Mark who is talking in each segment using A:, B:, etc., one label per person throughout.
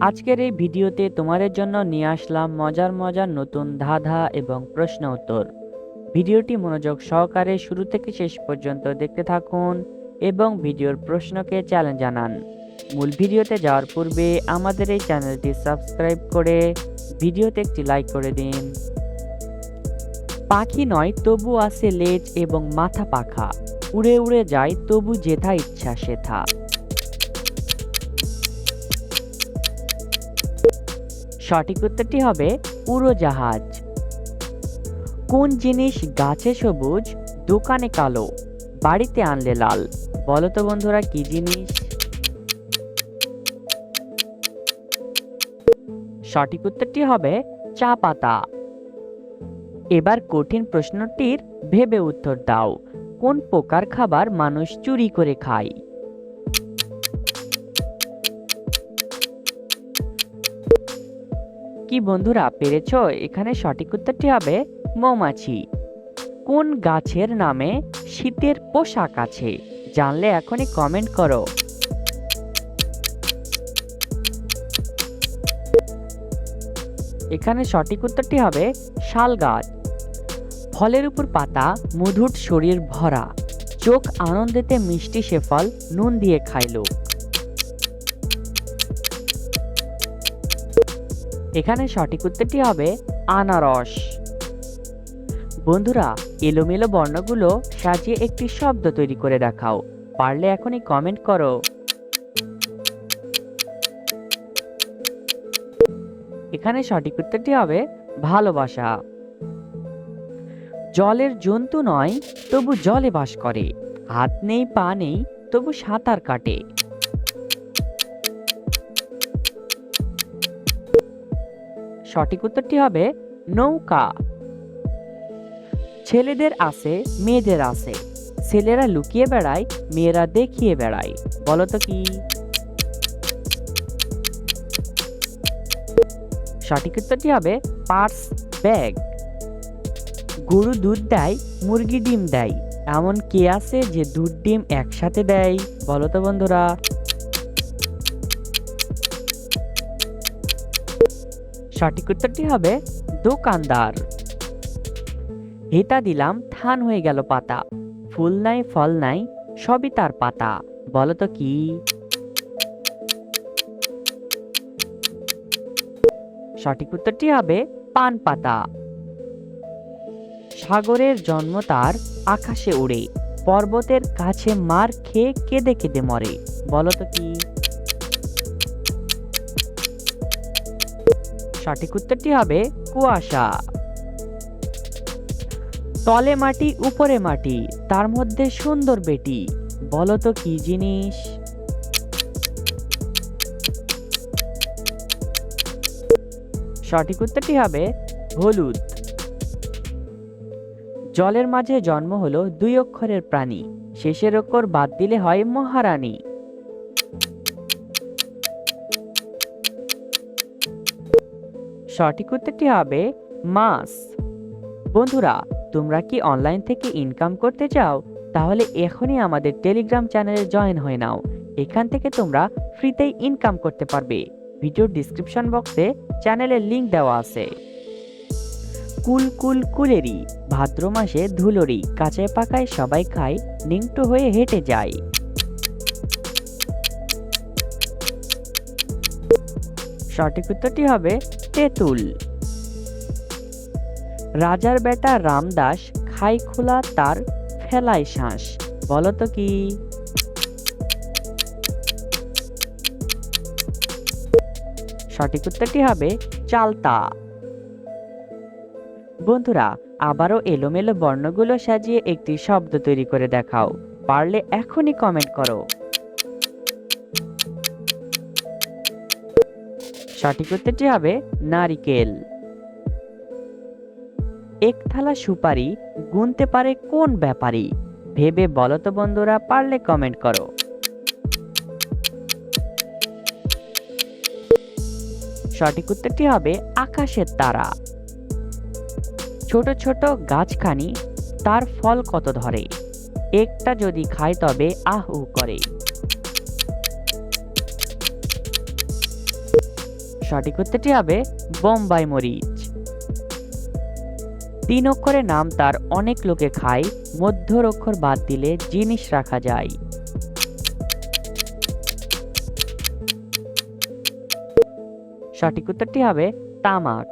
A: আজকের এই ভিডিওতে তোমাদের জন্য নিয়ে আসলাম মজার মজার নতুন ধাঁধা এবং প্রশ্ন উত্তর। ভিডিওটি মনোযোগ সহকারে শুরু থেকে শেষ পর্যন্ত দেখতে থাকুন এবং ভিডিওর প্রশ্নকে চ্যালেঞ্জ জানান। মূল ভিডিওতে যাওয়ার পূর্বে আমাদের এই চ্যানেলটি সাবস্ক্রাইব করে ভিডিওতে একটি লাইক করে দিন। পাখি নয়, তবু আছে লেজ এবং মাথা পাখা। উড়ে উড়ে যায়, তবু যেথা ইচ্ছা সেথা। সঠিক উত্তরটি হবে উড়োজাহাজ। কোন জিনিস গাছে সবুজ, দোকানে কালো, বাড়িতে আনলে লাল? বলো তো বন্ধুরা, কি জিনিস? সঠিক উত্তরটি হবে চা পাতা। এবার কঠিন প্রশ্নটির ভেবে উত্তর দাও। কোন প্রকার খাবার মানুষ চুরি করে খায়? কি বন্ধুরা পেরেছ? এখানে সঠিক উত্তরটি হবে মৌমাছি। কোন গাছের নামে শীতের পোশাক আছে? জানলে এখনই কমেন্ট করো। এখানে সঠিক উত্তরটি হবে শাল গাছ। ফলের উপর পাতা, মধুর শরীর ভরা। চোখ আনন্দেতে মিষ্টি সে ফল নুন দিয়ে খাইলো। এখানে সঠিক উত্তরটি হবে আনারস। বন্ধুরা, এলোমেলো বর্ণগুলো সাজিয়ে একটি শব্দ তৈরি করে দেখাও। পারলে এখনই কমেন্ট করো। এখানে সঠিক উত্তরটি হবে ভালোবাসা। জলের জন্তু নয়, তবু জলে বাস করে। হাত নেই, পা নেই, তবু সাঁতার কাটে। সঠিক উত্তরটি হবে নৌকা। ছেলেদের আছে, মেয়েদের আছে। ছেলেরা লুকিয়ে বেড়ায়, মেয়েরা দেখিয়ে বেড়ায়। বলো তো কি? সঠিক উত্তরটি হবে পার্স ব্যাগ। গরু দুধ দেয়, মুরগি ডিম দেয়। এমন কে আছে যে দুধ, ডিম একসাথে দেয়? বলো তো বন্ধুরা। সঠিক উত্তরটি হবে দোকানদার। হেতা দিলাম থান হয়ে গেল পাতা। ফুল নাই, ফল নাই, সবই তার পাতা। বলো তো কি? সঠিক উত্তরটি হবে পান পাতা। সাগরের জন্ম তার আকাশে উড়ে, পর্বতের কাছে মার খেয়ে কেঁদে কেঁদে মরে। বলো তো কি? সঠিক উত্তরটি হবে কুয়াশা। তলে মাটি, উপরে মাটি, তার মধ্যে সুন্দর বেটি। বলো তো কি জিনিস? সঠিক উত্তরটি হবে হলুদ। জলের মাঝে জন্ম হলো দুই অক্ষরের প্রাণী। শেষের অক্ষর বাদ দিলে হয় মহারানী। সঠিক উত্তরটি হবে মাস। বন্ধুরা, তোমরা কি অনলাইন থেকে ইনকাম করতে চাও? তাহলে এখনই আমাদের টেলিগ্রাম চ্যানেলে জয়েন হয়ে নাও। এখান থেকে তোমরা ফ্রিতেই ইনকাম করতে পারবে। ভিডিওর ডিসক্রিপশন বক্সে চ্যানেলের লিংক দেওয়া আছে। কুল কুল কুলেরি, ভাদ্র মাসে ধুলোরি কাঁচায় পাকায় সবাই খায়, নিংটু হয়ে হেঁটে যায়। সঠিক উত্তরটি হবে তেঁতুল। রাজার বেটা রামদাস খাই খোলা তার ফেলায় শ্বাস বলতো কি? সঠিক উত্তরটি হবে চালতা। বন্ধুরা, আবারও এলোমেলো বর্ণগুলো সাজিয়ে একটি শব্দ তৈরি করে দেখাও। পারলে এখনই কমেন্ট করো। সঠিক উত্তরটি হবে নারিকেল। এক থালা সুপারি গুনতে পারে কোন ব্যাপারী? ভেবে বলো তো বন্ধুরা, পারলে কমেন্ট করো। সঠিক উত্তরটি হবে আকাশের তারা। ছোট ছোট গাছখানি, তার ফল কত ধরে? একটা যদি খায় তবে আহ করে। সঠিক উত্তরটি হবে বোম্বাই মরিচ। তিন অক্ষরের নাম তার অনেক লোকে খায়, মধ্যর অক্ষর বাদ দিলে জিনিস রাখা যায়। সঠিক উত্তরটি হবে তামাক।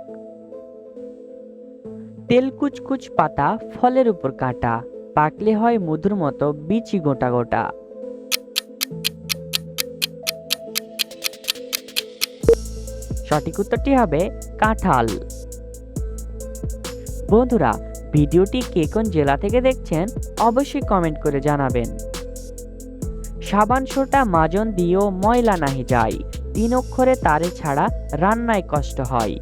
A: তেল কুচকুচ পাতা ফলের উপর কাটা, পাকলে হয় মধুর মতো বিচি গোটা গোটা। সঠিক উত্তরটি হবে কাঁঠাল। বন্ধুরা, ভিডিওটি কে কোন জেলা থেকে দেখছেন অবশ্যই কমেন্ট করে জানাবেন। সাবান, সোটা, মাজন দিয়েও ময়লা নাহি যায়। তিন অক্ষরে তারে ছাড়া রান্নায় কষ্ট হয়।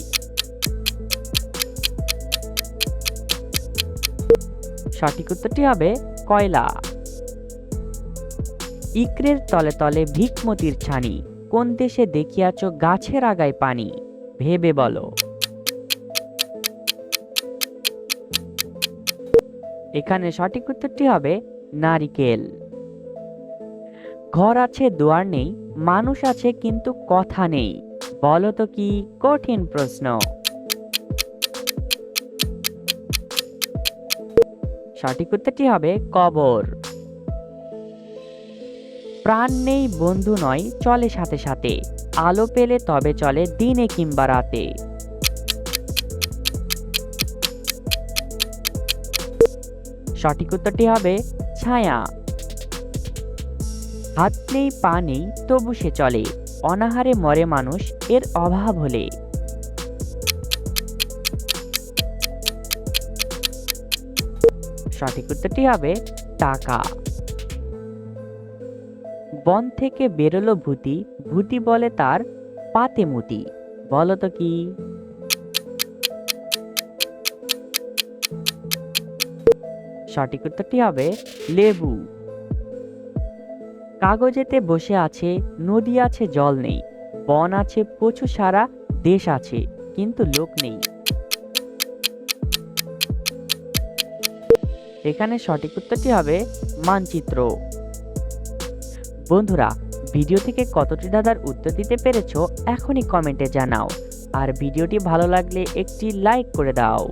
A: সঠিক উত্তরটি হবে কয়লা। ইকরের তলে তলে ভিকমতির ছানি। কোন দেশে দেখিয়াছ গাছের আগায় পানি? ভেবে বলো। এখানে সঠিক উত্তরটি হবে নারিকেল। ঘর আছে, দুয়ার নেই, মানুষ আছে কিন্তু কথা নেই। বলো তো কি কঠিন প্রশ্ন। সঠিক উত্তরটি হবে কবর। প্রাণ নেই, বন্ধু নয়, চলে সাথে সাথে। আলো পেলে তবে চলে, দিনে কিংবা রাতে। সঠিক উত্তরটি হবে ছায়া। হাত নেই, পা নেই, তবু সে চলে। অনাহারে মরে মানুষ, এর অভাব হলে। সঠিক উত্তরটি হবে টাকা। বন থেকে বেরোলো ভূতি। ভূতি বলে তার পাতে মুতি বলো তো কি? সঠিক উত্তরটি হবে লেবু। কাগজেতে বসে আছে, নদী আছে, জল নেই। বন আছে, প্রচুর সারা দেশ আছে, কিন্তু লোক নেই। এখানে সঠিক উত্তরটি হবে মানচিত্র। বন্ধুরা ভিডিও থেকে কতটি দাদার উত্তর দিতে পেরেছ এখনই কমেন্টে জানাও। আর ভিডিওটি ভালো লাগলে একটি লাইক করে দাও।